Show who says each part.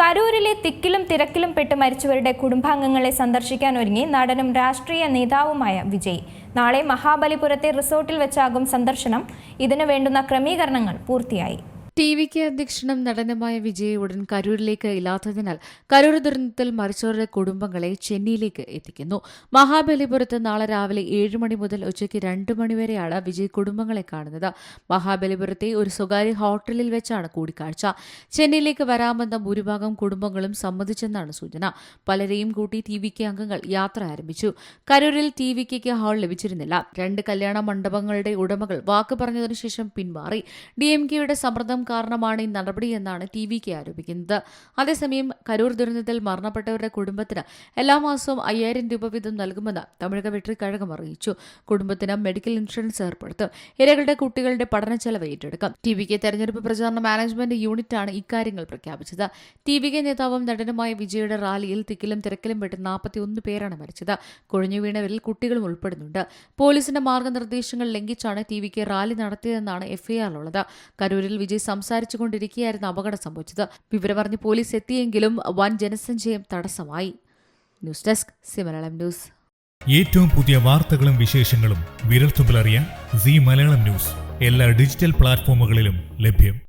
Speaker 1: കരൂരിലെ തിക്കിലും തിരക്കിലും പെട്ട് മരിച്ചവരുടെ കുടുംബാംഗങ്ങളെ സന്ദർശിക്കാൻ ഒരുങ്ങി നടനും രാഷ്ട്രീയ നേതാവുമായ വിജയ്. നാളെ മഹാബലിപുരത്തെ റിസോർട്ടിൽ വെച്ചാകും സന്ദർശനം. ഇതിനു വേണ്ടുന്ന ക്രമീകരണങ്ങൾ പൂർത്തിയായി.
Speaker 2: ടി വിക്ക് അധ്യക്ഷനും നടനുമായ വിജയ് ഉടൻ കരൂരിലേക്ക് ഇല്ലാത്തതിനാൽ കരൂർ ദുരന്തത്തിൽ മരിച്ചവരുടെ കുടുംബങ്ങളെ ചെന്നൈയിലേക്ക് എത്തിക്കുന്നു. മഹാബലിപുരത്ത് നാളെ രാവിലെ ഏഴ് മണി മുതൽ ഉച്ചയ്ക്ക് രണ്ട് മണിവരെയാണ് വിജയ് കുടുംബങ്ങളെ കാണുന്നത്. മഹാബലിപുരത്തെ ഒരു സ്വകാര്യ ഹോട്ടലിൽ വെച്ചാണ് കൂടിക്കാഴ്ച. ചെന്നൈയിലേക്ക് വരാമെന്ന ഭൂരിഭാഗം കുടുംബങ്ങളും സമ്മതിച്ചെന്നാണ് സൂചന. പലരെയും കൂട്ടി ടി വിക്ക് അംഗങ്ങൾ യാത്ര ആരംഭിച്ചു. കരൂരിൽ ടി വിക്ക് ഹാൾ ലഭിച്ചിരുന്നില്ല. രണ്ട് കല്യാണ മണ്ഡപങ്ങളുടെ ഉടമകൾ വാക്ക് പറഞ്ഞതിനു ശേഷം പിന്മാറി. ഡി എം കെയുടെ സമ്മർദ്ദം കാരണമാണ് ഈ നടപടിയെന്നാണ് ടി വി കെ ആരോപിക്കുന്നത്. അതേസമയം കരൂർ ദുരന്തത്തിൽ മരണപ്പെട്ടവരുടെ കുടുംബത്തിന് എല്ലാ മാസവും അയ്യായിരം രൂപ വീതം നൽകുമെന്ന് തമിഴക വെട്രി കഴകം അറിയിച്ചു. കുടുംബത്തിന് മെഡിക്കൽ ഇൻഷുറൻസ് ഏർപ്പെടുത്തും. ഇരകളുടെ കുട്ടികളുടെ പഠന ചെലവ് ഏറ്റെടുക്കും. ടി വി കെ തെരഞ്ഞെടുപ്പ് പ്രചാരണ മാനേജ്മെന്റ് യൂണിറ്റാണ് ഇക്കാര്യങ്ങൾ പ്രഖ്യാപിച്ചത്. ടി വി കെ നേതാവും നടനുമായ വിജയുടെ റാലിയിൽ തിക്കിലും തിരക്കിലും പെട്ട് നാൽപ്പത്തിയൊന്ന് പേരാണ് മരിച്ചത്. കുഴഞ്ഞു വീണവരിൽ കുട്ടികളും ഉൾപ്പെടുന്നുണ്ട്. പോലീസിന്റെ മാർഗനിർദ്ദേശങ്ങൾ ലംഘിച്ചാണ് ടി വി കെ റാലി നടത്തിയതെന്നാണ് എഫ്ഐആറിലുള്ളത് കരൂരിൽ വിജയ് സംസാരിച്ചുകൊണ്ടിരിക്കുകയായിരുന്നു അപകടം സംഭവിച്ചത്. വിവരമറിഞ്ഞ് പോലീസ് എത്തിയെങ്കിലും വൻ ജനസഞ്ചയം തടസ്സമായി. News desk C Malayalam news.
Speaker 3: ഏറ്റവും പുതിയ വാർത്തകളും വിശേഷങ്ങളും വിരൽത്തുമ്പിലറിയാൻ സി മലയാളം ന്യൂസ്. എല്ലാ ഡിജിറ്റൽ പ്ലാറ്റ്ഫോമുകളിലും ലഭ്യം.